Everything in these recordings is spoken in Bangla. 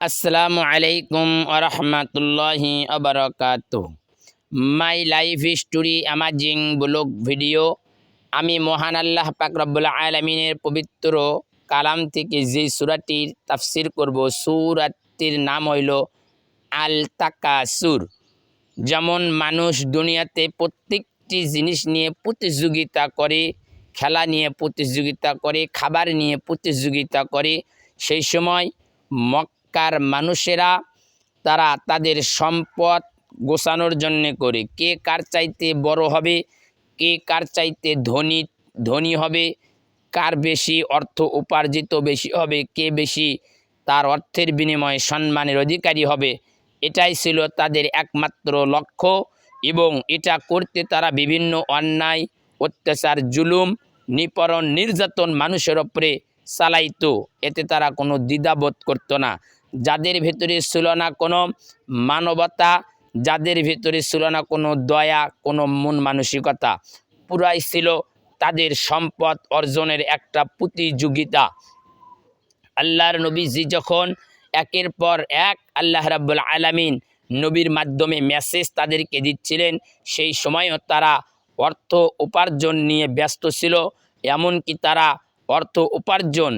আসসালামু আলাইকুম আরহামাতুল্লাহি আবরকাত my life story amazing vlog video আমি মহান আল্লাহ পাক রব্বুল আলমিনের পবিত্র কালাম থেকে যে সুরাটির তাফসির করব, সুরাটির নাম হইল আল তাকাসুর যেমন মানুষ দুনিয়াতে প্রত্যেকটি জিনিস নিয়ে প্রতিযোগিতা করে, খেলা নিয়ে প্রতিযোগিতা করে, খাবার নিয়ে প্রতিযোগিতা করে, সেই সময় মক্কার মানুষেরা, তারা তাদের সম্পদ গোছানোর জন্য করে। কে কার চাইতে বড় হবে, কে কার চাইতে ধনী ধনী হবে, কার বেশি অর্থ উপার্জিত বেশি হবে, কে বেশি তার অর্থের বিনিময়ে সম্মানের অধিকারী হবে, এটাই ছিল তাদের একমাত্র লক্ষ্য এবং এটা করতে তারা বিভিন্ন অন্যায়, অত্যাচার, জুলুম, নিপরণ, নির্যাতন মানুষের ওপরে চালাইত। এতে তারা কোনো দ্বিধাবোধ করতো না। যাদের ভেতরে ছিল না কোনো মানবতা, যাদের ভেতরে ছিল না কোনো দয়া, কোনো মন মানসিকতা, পুরাই ছিল তাদের সম্পদ অর্জনের একটা প্রতিযোগিতা। আল্লাহর নবীজি যখন একের পর এক আল্লাহ রাব্বুল আলামিন নবীর মাধ্যমে মেসেজ তাদেরকে দিচ্ছিলেন, সেই সময়ও তারা অর্থ উপার্জন নিয়ে ব্যস্ত ছিল, এমনকি তারা অর্থ উপার্জন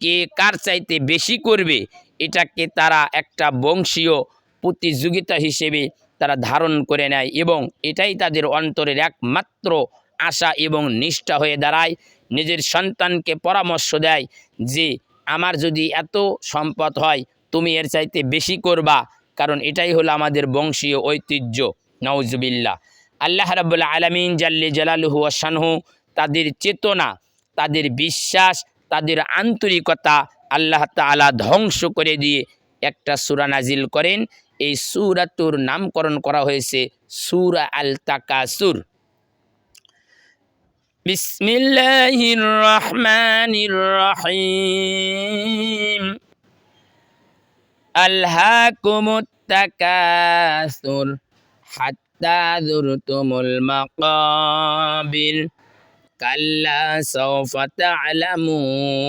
কে কার চাইতে বেশি করবে এটাকে তারা একটা বংশীয় প্রতিযোগিতা হিসেবে তারা ধারণ করে নেয় এবং এটাই তাদের অন্তরের একমাত্র আশা এবং নিষ্ঠা হয়ে দাঁড়ায়। নিজের সন্তানকে পরামর্শ দেয় যে, আমার যদি এত সম্পদ হয়, তুমি এর চাইতে বেশি করবা। কারণ এটাই হলো আমাদের বংশীয় ঐতিহ্য। নওজবিল্লা আল্লাহ রাবুল্লাহ আলমিন জাল্লি জালালুহু আসানহু তাদের চেতনা, তাদের বিশ্বাস, তাদের আন্তরিকতা আল্লাহ তালা ধ্বংস করে দিয়ে একটা সুরা নাজিল করেন। এই সুরাতুর নামকরণ করা হয়েছে সুরা আল তাকাসুর বিসমিল্লাহির রহমানির রহিম আল্হাকুমুত হাত্তা কাল্লা সাওফা তা'লামুন।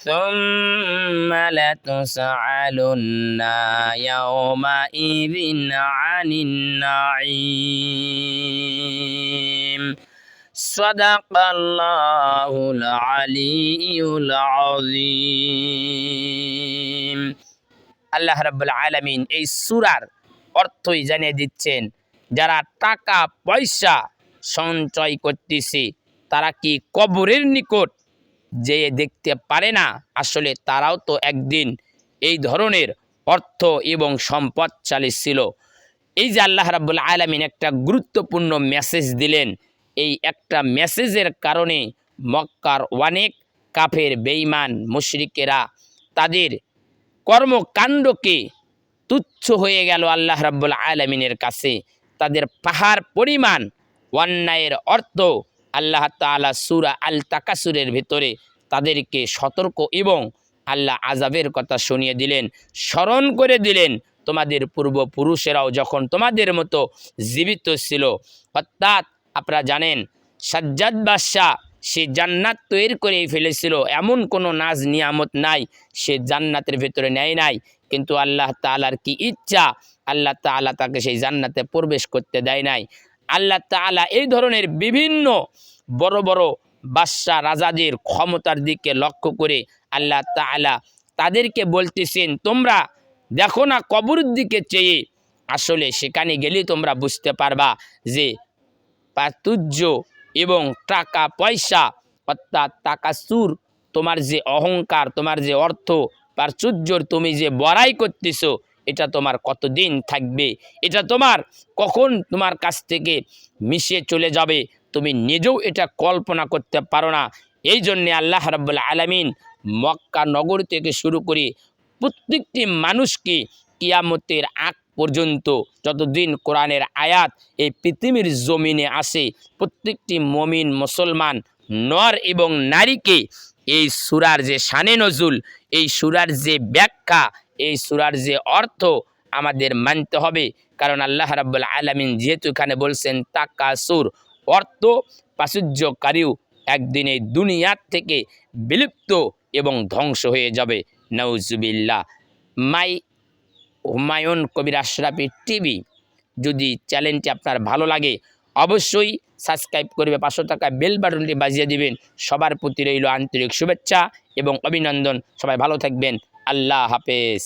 ثم لتسألن يومئذ عن النعيم صدق الله العلي العظيم আল্লাহ রাব্বুল আলামিন এই সূরার অর্থই জানিয়ে দিচ্ছেন যারা টাকা পয়সা সঞ্চয় করতেছে তারা কি কবরের নিকট যেয়ে দেখতে পারে না, আসলে তারাও তো একদিন এই ধরনের অর্থ এবং সম্পদশালী ছিল এই যে আল্লাহ রাবুল আলমিন একটা গুরুত্বপূর্ণ মেসেজ দিলেন, এই একটা মেসেজের কারণে মক্কার অনেক কাফের বেইমান মুশরিকেরা তাদের কর্মকাণ্ডকে তুচ্ছ হয়ে গেল আল্লাহ রাব্বুল আলমিনের কাছে। তাদের পাহাড় পরিমাণ, অন্যায়ের অর্থ আল্লাহ তালা সুরা আল তাকাসুরের ভিতরে তাদেরকে সতর্ক এবং আল্লাহ আজাবের কথা শুনিয়ে দিলেন, স্মরণ করে দিলেন। তোমাদের পূর্বপুরুষেরাও যখন তোমাদের মতো জীবিত ছিল, অর্থাৎ আপনারা জানেন, সাজ্জাদ বাদশাহ সে জান্নাত তৈরি করেই ফেলেছিল। এমন কোনো নাজ নিয়ামত নাই, সে জান্নাতের ভেতরে নেয় নাই। কিন্তু আল্লাহ তালার কি ইচ্ছা? আল্লাহ তালা তাকে সেই জান্নাতে প্রবেশ করতে দেয় নাই। আল্লাহ তালা এই ধরনের বিভিন্ন বড় বড় বাদশাহ রাজাদের ক্ষমতার দিকে লক্ষ্য করে আল্লাহ তালা তাদেরকে বলতেছেন, তোমরা দেখো না কবরের দিকে চেয়ে, আসলে সেখানে গেলেই তোমরা বুঝতে পারবা যে প্রাচুর্য এবং টাকা পয়সা অর্থাৎ টাকা সুর তোমার যে অহংকার, তোমার যে অর্থ, প্রাচুর্যর তুমি যে বড়াই করতেছো এটা তোমার কতদিন থাকবে? এটা তোমার কখন তোমার কাছ থেকে মিশে চলে যাবে? তুমি নিজেও এটা কল্পনা করতে পারো না। এই জন্যে আল্লাহ রাব্বুল আলামিন মক্কা নগর থেকে শুরু করে প্রত্যেকটি মানুষকে কিয়ামতের আগ পর্যন্ত যতদিন কোরআনের আয়াত এই পৃথিবীর জমিনে আসে, প্রত্যেকটি মমিন মুসলমান, নর এবং নারীকে এই সুরার যে শানে নজুল, এই সুরার যে ব্যাখ্যা এই সুরার যে অর্থ আমাদের মানতে হবে। কারণ আল্লাহ রাব্বুল আলামিন যেহেতু এখানে বলছেন তাকাসুর অর্থ প্রাচুর্যকারীও একদিন এই দুনিয়ার থেকে বিলুপ্ত এবং ধ্বংস হয়ে যাবে। নৌজুবিল্লাহ মাই, হুমায়ুন কবির আশরাফি টিভি, যদি চ্যানেলটি আপনার ভালো লাগে, অবশ্যই সাবস্ক্রাইব করবে, পাঁচশো টাকা বেল বাটনটি বাজিয়ে দিবেন। সবার প্রতি রইল আন্তরিক শুভেচ্ছা এবং অভিনন্দন। সবাই ভালো থাকবেন। আল্লাহ হাফেজ।